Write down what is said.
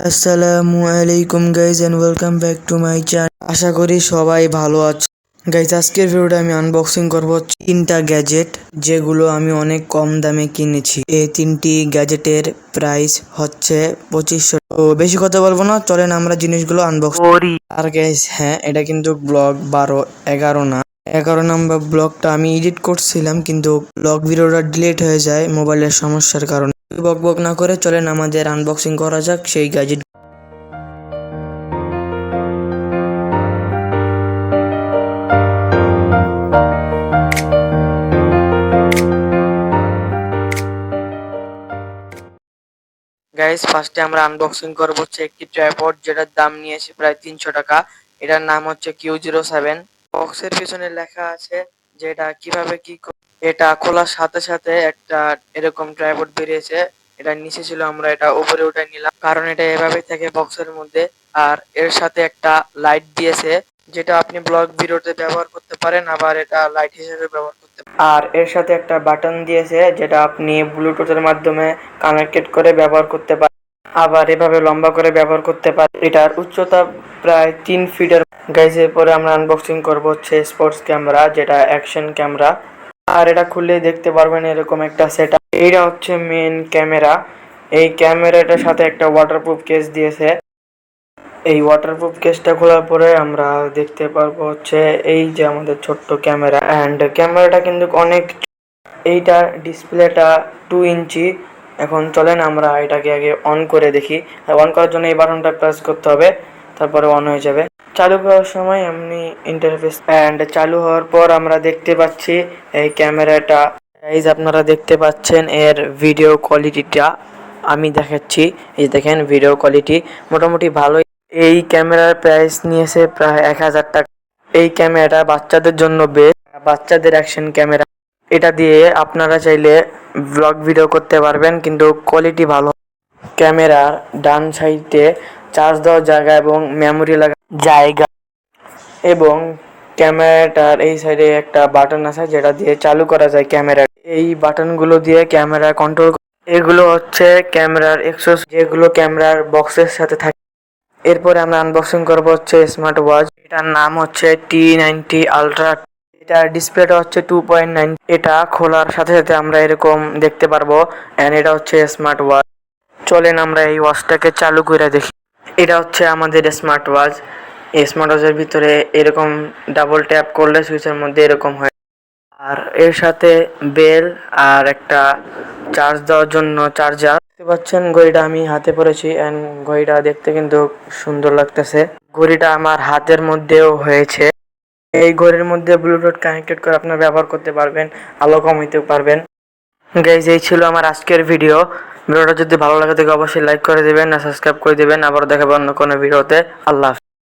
আসসালামু আলাইকুম guys and welcome back to my channel আশা করি সবাই ভালো আছে গাইজ আজকের ভিডিওটা আমি আনবক্সিং করব তিনটা গ্যাজেট যেগুলো আমি অনেক কম দামে কিনেছি এই তিনটি গ্যাজেটের প্রাইস হচ্ছে পঁচিশশো। তো বেশি কথা বলব না চলেন আমরা জিনিসগুলো আনবক্স করি। আর গাইজ হ্যাঁ এটা কিন্তু ব্লগ বারো এগারো না। এগারো নাম্বার ব্লগটা আমি এডিট করছিলাম কিন্তু ব্লগ ভিডিওটা ডিলিট হয়ে যায় মোবাইলের সমস্যার কারণে। বক বক না করে চলেন আমাদের আনবক্সিং করা যাক, সেই গ্যাজেট গাইস ফার্স্টে আমরা আনবক্সিং করব হচ্ছে একটি ট্রাইপড যেটার দাম নিয়েছে প্রায় তিনশো টাকা। এটার নাম হচ্ছে কিউ জিরো সেভেন বক্সের পিছনে লেখা আছে যে এটা কীভাবে ক- এটা খোলার সাথে সাথে একটা এরকম ট্রাইপড বেরিয়েছে। এটা নিচে ছিল, আমরা এটা উপরে উঠে নিলাম। কারণ এটা এভাবে থাকে বক্সের মধ্যে। আর এর সাথে একটা লাইট দিয়েছে, যেটা আপনি ব্লগ ভিডিওতে ব্যবহার করতে পারেন, আবার এটা লাইট হিসেবে ব্যবহার করতে আর এর সাথে একটা বাটন দিয়েছে, যেটা আপনি ব্লুটুথের মাধ্যমে কানেক্টেড করে ব্যবহার করতে পারেন। আবার এভাবে লম্বা করে ব্যবহার করতে পারেন। এটার উচ্চতা প্রায় তিন ফিটের গাইজের পরে আমরা আনবক্সিং করব হচ্ছে স্পোর্টস ক্যামেরা যেটা অ্যাকশন ক্যামেরা আর এটা খুললে দেখতে পারবেন এরকম একটা সেট এইটা হচ্ছে মেন ক্যামেরা এই ক্যামেরাটার সাথে একটা ওয়াটারপ্রুফ কেস দিয়েছে। এই ওয়াটারপ্রুফ কেসটা খোলার পরে আমরা দেখতে পারব হচ্ছে এই যে আমাদের ছোট্ট ক্যামেরা অ্যান্ড ক্যামেরাটা কিন্তু অনেক এইটা ডিসপ্লেটা টু ইঞ্চি। এখন চলেন আমরা এটাকে আগে অন করে দেখি। অন করার জন্য এই বাটনটা প্রেস করতে হবে। তারপরে অন হয়ে যাবে। চালু করার সময় এমনি ইন্টারফেস অ্যান্ড চালু হওয়ার পর আমরা দেখতে পাচ্ছি এই ক্যামেরাটা। গাইজ আপনারা দেখতে পাচ্ছেন এর ভিডিও কোয়ালিটিটা আমি দেখাচ্ছি, এই দেখেন ভিডিও কোয়ালিটি মোটামুটি ভালোই। এই ক্যামেরার প্রাইস নিয়েছে প্রায় এক হাজার টাকা। এই ক্যামেরাটা বাচ্চাদের জন্য বেস্ট বাচ্চাদের অ্যাকশন ক্যামেরা। এটা দিয়ে আপনারা চাইলে ব্লগ ভিডিও করতে পারবেন, কিন্তু কোয়ালিটি ভালো। ক্যামেরার ডান সাইডে চার্জ দেওয়ার জায়গা এবং মেমোরি লাগা জায়গা এবং ক্যামেরাটার এই সাইডে একটা বাটন আছে যেটা দিয়ে চালু করা যায় ক্যামেরা এই বাটনগুলো দিয়ে ক্যামেরা কন্ট্রোল এগুলো হচ্ছে ক্যামেরার এক্সোস যেগুলো ক্যামেরার বক্সের সাথে থাকে। এরপরে আমরা আনবক্সিং করব হচ্ছে স্মার্ট ওয়াচ এটার নাম হচ্ছে টি নাইনটি আলট্রা এটা ডিসপ্লেটা হচ্ছে টু পয়েন্ট নাইন এটা খোলার সাথে সাথে আমরা এরকম দেখতে পারব। অ্যান্ড এটা হচ্ছে স্মার্ট ওয়াচ চলেন আমরা এই ওয়াচটাকে চালু করে দেখি। এটা হচ্ছে আমাদের স্মার্ট ওয়াচ এই স্মার্ট ওয়াচের ভিতরে এরকম ডাবল ট্যাপ করলে সুইচের মধ্যে এরকম হয়। আর এর সাথে বেল আর একটা চার্জ দেওয়ার জন্য চার্জার দেখতে পাচ্ছেন, ঘড়িটা আমি হাতে পরেছি এন্ড ঘড়িটা দেখতে কিন্তু সুন্দর লাগতেছে। ঘড়িটা আমার হাতের মধ্যেও হয়েছে। এই ঘড়ির মধ্যে ব্লুটুথ কানেক্টেড করে আপনারা ব্যবহার করতে পারবেন, আলো কমাইতে পারবেন। গাইজ এই ছিল আমার আজকের ভিডিও ভিডিওটা যদি ভালো লাগে থাকে অবশ্যই লাইক করে দেবেন আর সাবস্ক্রাইব করে দেবেন আবার দেখাবো অন্য কোনো ভিডিওতে আল্লাহ।